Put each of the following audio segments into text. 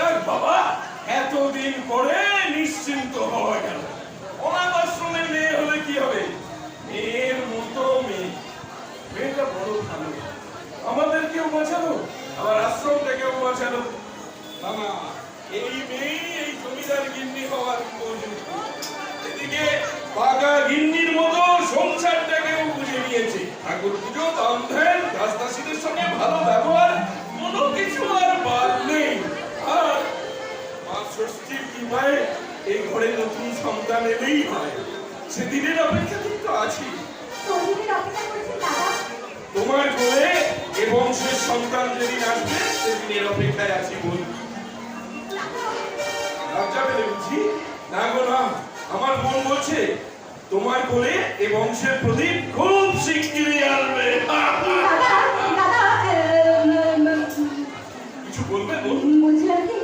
যাক বাবা, এতদিন পরে নিশ্চিন্ত হওয়া গেল। অনাথ আশ্রমের মেয়ে হলে কি হবে? মেয়ের মতো মেয়ে। মেয়েটা বড় ভালো। আমাদেরকেও বাঁচালো আবার আশ্রমটাকেও বাঁচালো। মামা এই মেয়ে, এই জমিদার গিন্নি হওয়ার এদিকে পাকা গিন্নির মতো সংসারটাকেও বুঝে নিয়েছে। ঠাকুর পুজো দাম ধ্যান, দাসদাসীদের সঙ্গে ভালো ব্যবহার, কোনো কিছু আর বাদ নেই। আর মা ষষ্ঠীর কৃপায় এই ঘরে নতুন সন্তান এলেই হয় সেদিনের আছি অপেক্ষা করেছেন দাদা তোমার কোলে এ বংশের সন্তান যেদিন আসবে সেদিনের অপেক্ষায় আছি বল লজ্জা পেলে বুঝি না গো না আমার মন বলছে তোমার কোলে এ বংশের প্রদীপ খুব শিগগিরই আসবে। বলবে বল। বলছিলাম কি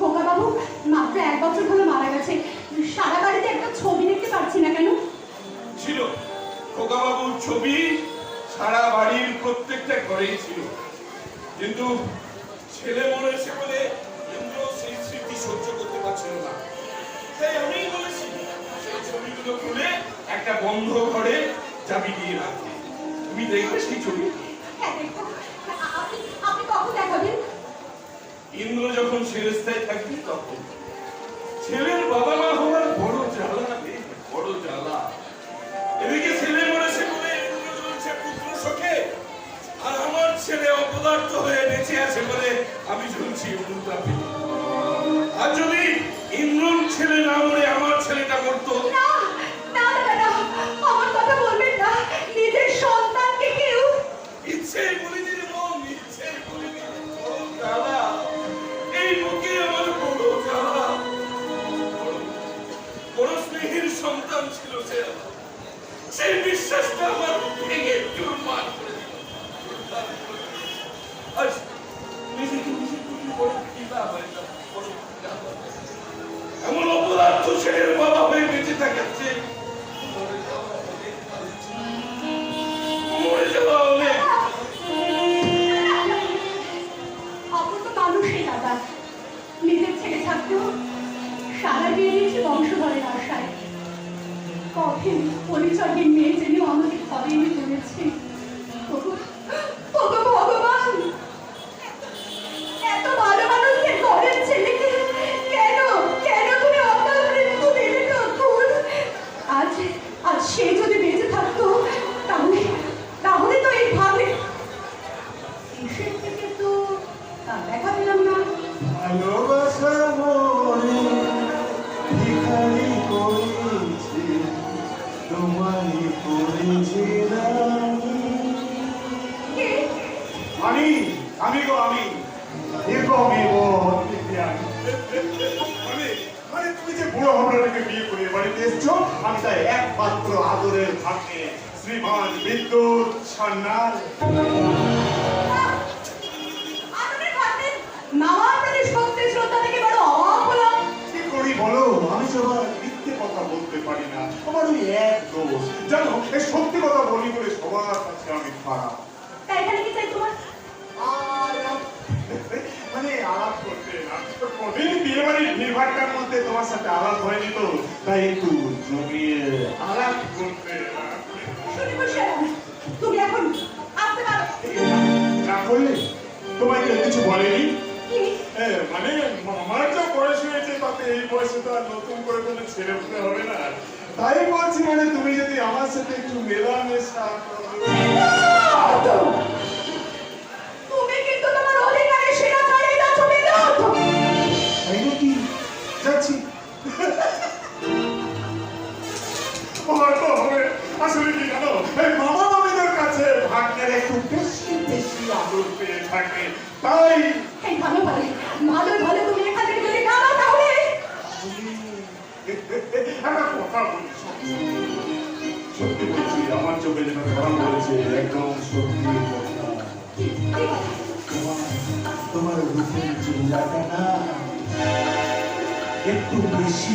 খোকা বাবু মাত্র এক বছর হলো মারা গেছে। সারা বাড়িতে একটা ছবি দেখতে পাচ্ছি না কেন? ছিল। খোকাবাবুর ছবি সারা বাড়ির প্রত্যেকটা ঘরেই ছিল। কিন্তু ছেলে মরেছে বলে ইন্দ্র সেই স্মৃতি সহ্য করতে পারছিল না। তাই আমি বলেছি সেই ছবিগুলো খুলে একটা বন্ধ ঘরে চাবি দিয়ে রাখতে তুমি দেখবে সেই ছবি হ্যাঁ দেখো আ- আপনি আপনি কখন দেখাবেন ইন্দ্র যখন ছেলেস্তায় থাকবে তখন ছেলের বাবা মা হওয়ার বড় জ্বালা বড় জ্বালা। এদিকে ছেলে মরেছে বলে ইন্দ্র চলছে পুত্র শোকে, আর আমার ছেলে অপদার্থ হয়ে বেঁচে আছে বলে আমি ঝুলছি অনুতাপে আর যদি ইন্দ্রর ছেলে না মরে আমার ছেলেটা মরতো? আমার। সেই বিশ্বাসটা আমার ভেঙে চুরমার করে দিল আজ নিজেকে নিজে খুবই বড় ঘৃণা হয়। এমন অপদার্থ ছেলের বাবা হয়ে বেঁচে থাকাচ্ছে Him, only shall he made anyone with a তোমায় আমি আমি গো, আমি। মানে মানে তুমি যে বুড়ো হমরাটাকে বিয়ে করে বাড়িতে এসছো, আমি তাই একমাত্র আদরের ভাগ্যে শ্রীমান বিদ্যুৎ সান্যাল। বলতে পারি না আমার ওই এক দোষ। জানো এই সত্যি কথা বলি বলে সবার কাছে আমি খারাপ। মানে আলাপ করতে না বিয়ে বাড়ির ভিড়ভাট্টার মধ্যে তোমার সাথে আলাপ হয়নি তো তাই একটু জমিয়ে আলাপ করতে না। তুমি এখন আসতে পারো। না করলে? তোমায় কিছু বলেনি? মানে আমার যা বয়স হয়েছে তাতে এই বয়সে তো আর নতুন করে কোনো ছেলে হতে হবে তাই বলছি মানে তুমি যদি আমার সাথে একটু মেলামেশা করো। সত্যি বলছি আমার চোখে যেন ধরা পড়েছে একদম সত্যি তোমার রূপের চিল্লাটা একটু বেশি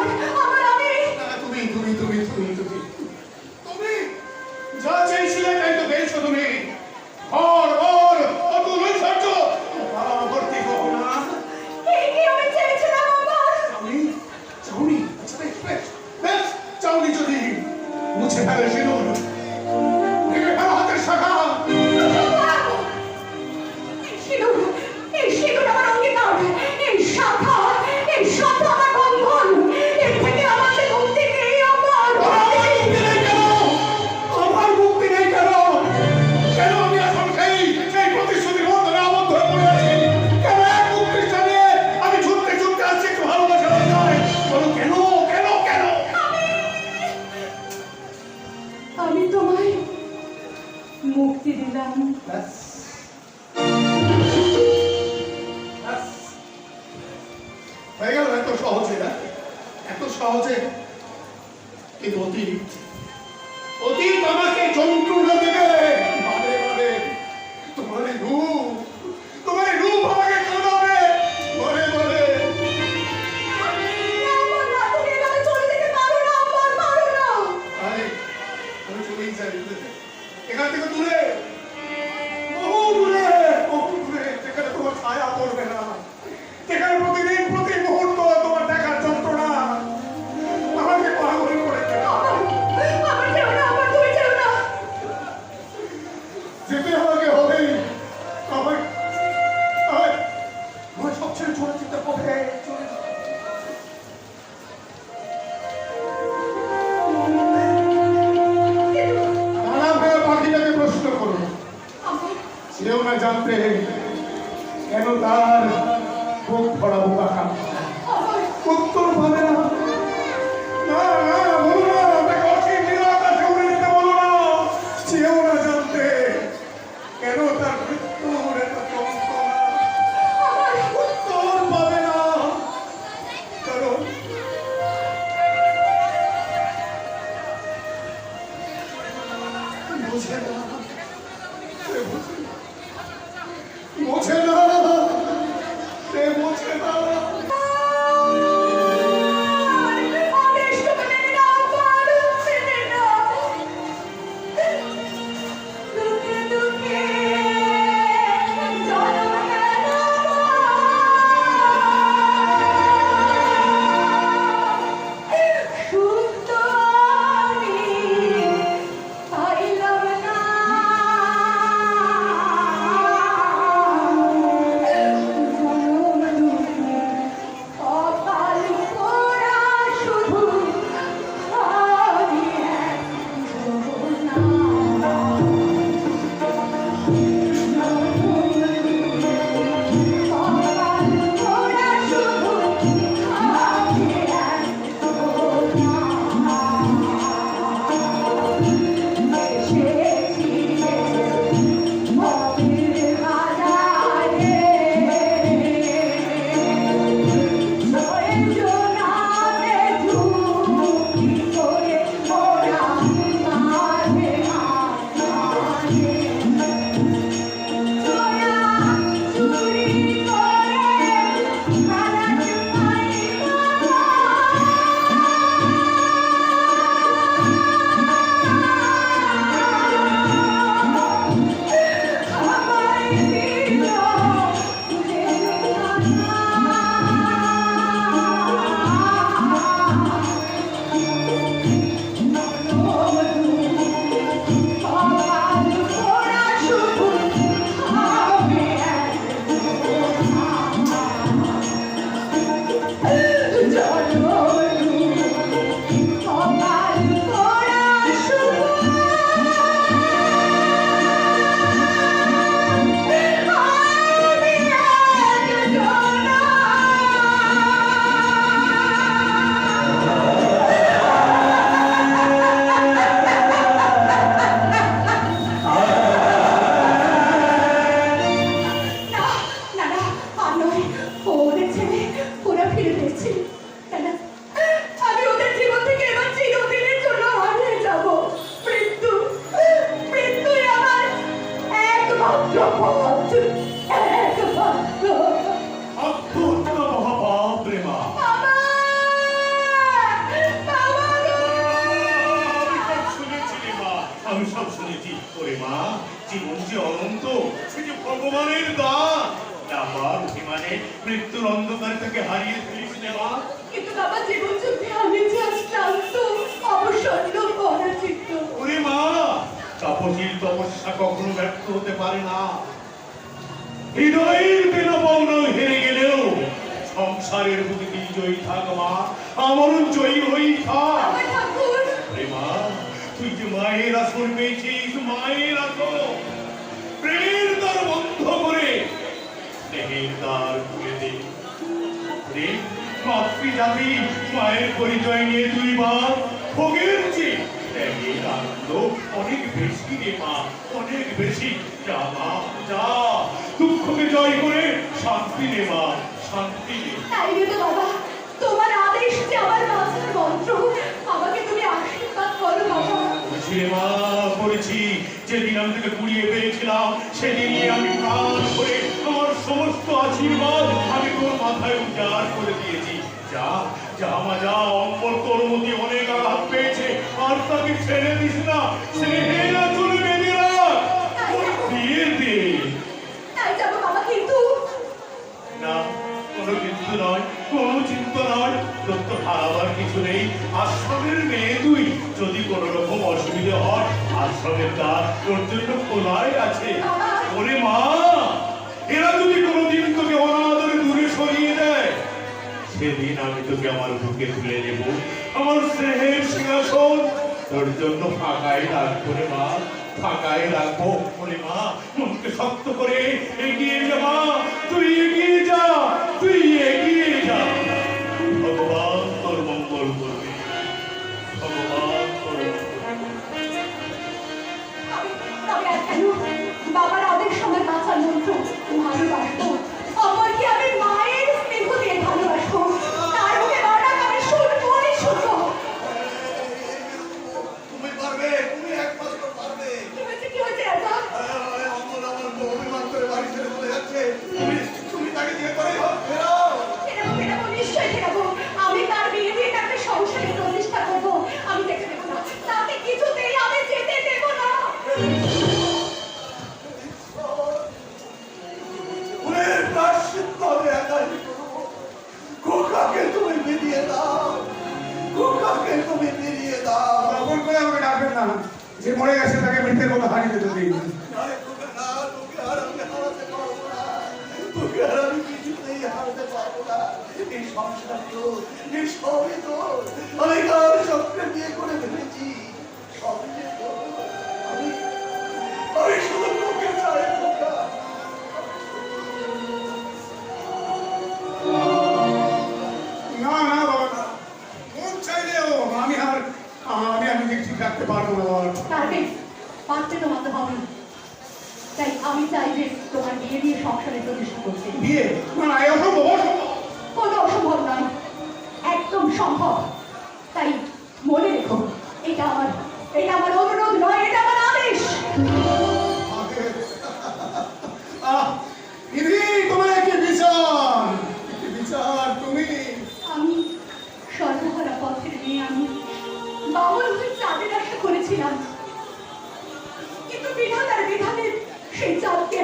মৃত্যুর অন্ধকারে তাকে হারিয়ে ফেলিস দেওয়া কিন্তু বাবা জীবন যুদ্ধে আমি ওরে মা তপশীল তপস্যা কখনো ব্যর্থ হতে পারে না। হেরে গেলেও সংসারের জয়ী থাক মা আমারও জয়ী হই থাক। তুই যে মায়ের আসন পেয়েছিস মায়ের আসন। স্নেহের দ্বার খুলে দে রে মাতৃ জাতি মায়ের পরিচয় নিয়ে তুই ভোগের চেয়ে ত্যাগের আনন্দ অনেক বেশি রে মা অনেক বেশি। যা মা যা। দুঃখকে জয় করে শান্তি নে মা শান্তি নে তাই রে বাবা তোমার আদেশ যে আমার বাঁচার মন্ত্র আমাকে তুমি আশীর্বাদ করো বাবা। করেছি রে মা করেছি যেদিন আমি তোকে কুড়িয়ে পেয়েছিলাম সেদিনই আমি প্রাণ করে সমস্ত আশীর্বাদ আমি তোর মাথায় উজাড় করে দিয়েছি। যা যা মা যা অম্বর তোর মধ্যে অনেক আঘাত পেয়েছে আর তাকে ছেড়ে দিস না। চলে বেঁধে দে কোনো কিন্তু নয় কোনো চিন্তা নয়। তোর তো হারাবার কিছু নেই। আশ্রমের মেয়ে তুই যদি কোনো রকম অসুবিধা হয় আশ্রমের দ্বার তোর জন্য খোলাই আছে। ওরে মা এরা যদি কোনোদিন তোকে অনাদরে দূরে সরিয়ে দেয়, সেদিন আমি তোকে আমার বুকে তুলে নেব আমার স্নেহের সিংহাসন তোর জন্য ফাঁকাই রাখব রে মা ফাঁকাই রাখব ওরে মা। মনকে শক্ত করে এগিয়ে যা মা, তুই এগিয়ে যা, তুই এগিয়ে যা। ভগবান তোর মঙ্গল করবে। ভগবান তোর মঙ্গল করবে। বাবার আদেশ আমার বাঁচার মন্ত্র ভালোবাসত অপরকে আমি মায়ের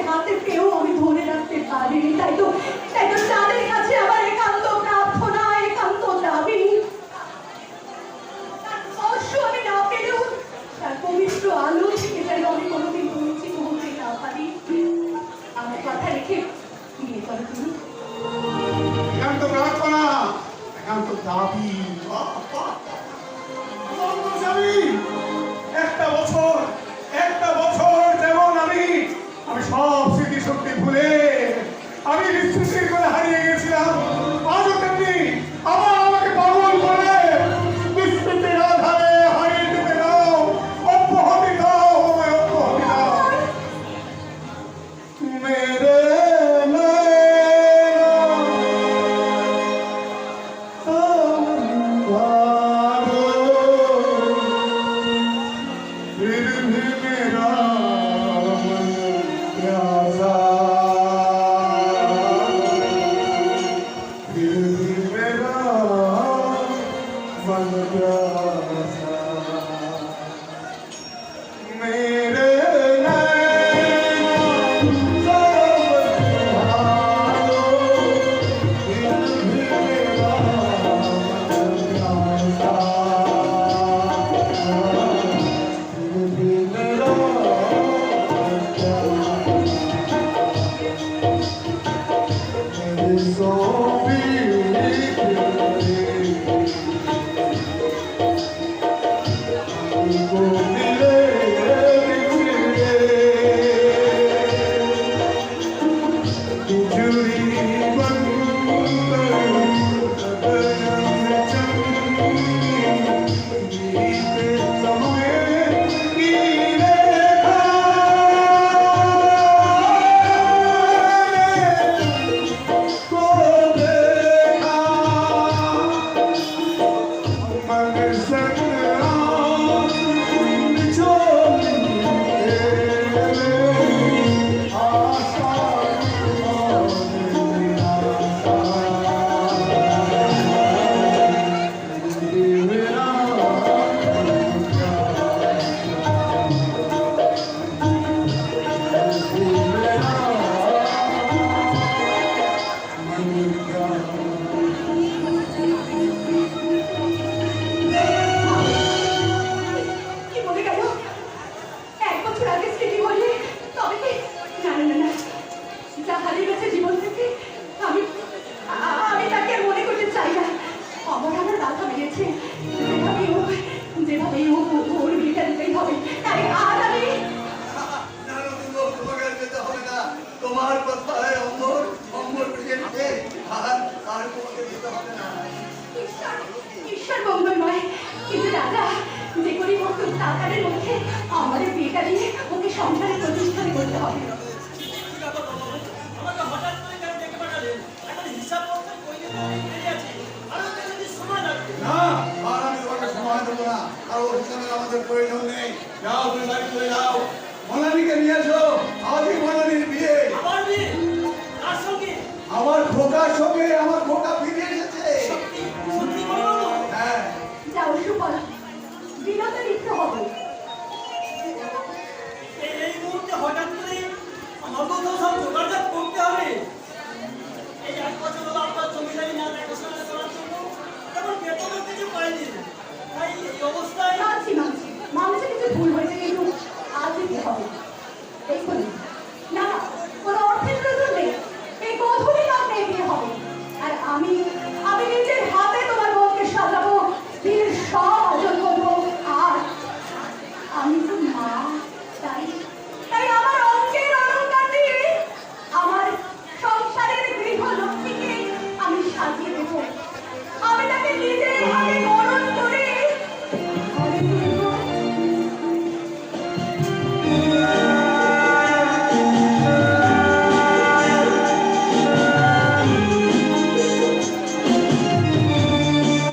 চাঁদকে হাতে আমি ধরে রাখতে পারিনি, তাই তো তাই তো চাঁদের কাছে আমার একান্ত প্রার্থনা, একান্ত দাবি। আমি না পেলেও তার পবিত্র আলো থেকে যেন আমি কোনোদিন বঞ্চিত হতে না পারি। আমার কথা রেখে বিয়ে করো তুমি। একান্ত প্রার্থনা, একান্ত দাবি। ভুলে আমি বিস্মৃতির sou filho. সংসারে প্রতিষ্ঠান করতে হবে। আমাদের প্রয়োজন নেই। যাও তুমি বাড়ি যাও। মনালিকে নিয়ে আসো বিয়ে। আমার খোকার সঙ্গে আমার খোকা অন্তত সব যোগাযোগ করতে হবে। এই এক বছর হলো আপনার না দেখাশোনা করার জন্য। তারপর বেতনের কিছু তাই এই অবস্থায় মানুষের কিছু ভুল হয়েছে।